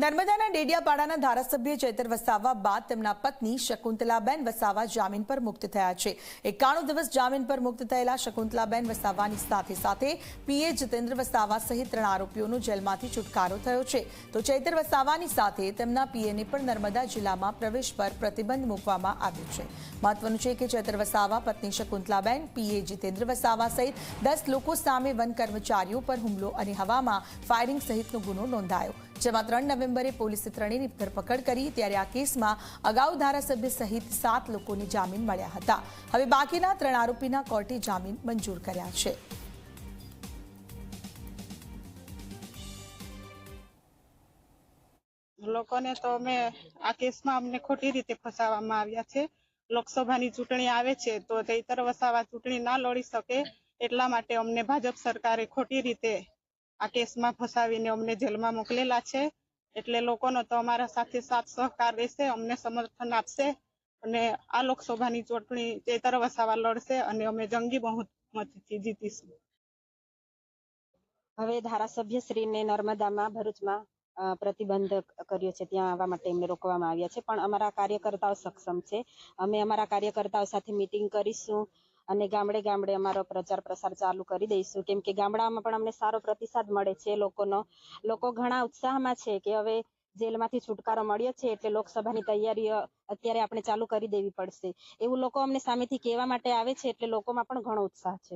નર્મદાના ડેડિયાપાડાના ધારાસભ્ય ચૈતર વસાવા બાદ તેમના પત્ની શકુંતલાબેન વસાવા જામીન પર મુક્ત થયા છે. એકાણું દિવસ જામીન પર મુક્ત થયેલા શકુંતલાબેન વસાવાની સાથે સાથે પીએ જીતેન્દ્ર વસાવા સહિત ત્રણ આરોપીઓનો જેલમાંથી છુટકારો થયો છે. તો ચૈતર વસાવાની સાથે તેમના પીએને પણ નર્મદા જિલ્લામાં પ્રવેશ પર પ્રતિબંધ મૂકવામાં આવ્યો છે. મહત્વનું છે કે ચૈતર વસાવા, પત્ની શકુંતલાબેન, પીએ જીતેન્દ્ર વસાવા સહિત દસ લોકો સામે વન કર્મચારીઓ પર હુમલો અને હવામાં ફાયરિંગ સહિતનો ગુનો નોંધાયો. જેમાં ત્રણ નવેમ્બરે પોલીસે ત્રણેયની ધરપકડ કરી, ત્યારે આ કેસમાં અગાઉ ધારાસભ્ય સહિત સાત લોકોને જામીન મળ્યા હતા. હવે બાકીના ત્રણ આરોપીના કોર્ટે જામીન મંજૂર કર્યા છે. લોકોને તો અમે આ કેસમાં અમને ખોટી રીતે ફસાવવામાં આવ્યા છે. લોકસભાની ચૂંટણી આવે છે, તો ચૈતર વસાવા ચૂંટણી ના લડી શકે, એટલા માટે અમને ભાજપ સરકારે ખોટી રીતે આ કેસમાં ફસાવીને અમને જેલમાં મોકલેલા છે. એટલે લોકોનો તો અમારા સાથે સાથ સહકાર રહેશે, અમને સમર્થન આપશે અને આ લોકસભાની ચૂંટણી ચેતર વસાવા લડશે અને અમે જંગી બહુમતીથી જીતીશું. હવે ધારાસભ્ય શ્રીને નર્મદામાં ભરૂચમાં પ્રતિબંધ કર્યો છે. ત્યાં આવવા માટે એમને રોકવામાં આવ્યા છે. પણ અમારા કાર્યકર્તાઓ સક્ષમ છે. અમે અમારા કાર્યકર્તાઓ સાથે મીટિંગ કરીશું. અને ગામડે ગામડે અમારો પ્રચાર પ્રસાર ચાલુ કરી દઈશું. કેમ કે ગામડામાં પણ અમને સારો પ્રતિસાદ મળે છે લોકોનો. લોકો ઘણા ઉત્સાહમાં છે કે હવે જેલમાંથી છુટકારો મળ્યો છે એટલે લોકસભાની તૈયારીઓ અત્યારે આપણે ચાલુ કરી દેવી પડશે. એવું લોકો અમને સામેથી કહેવા માટે આવે છે એટલે લોકોમાં પણ ઘણો ઉત્સાહ છે.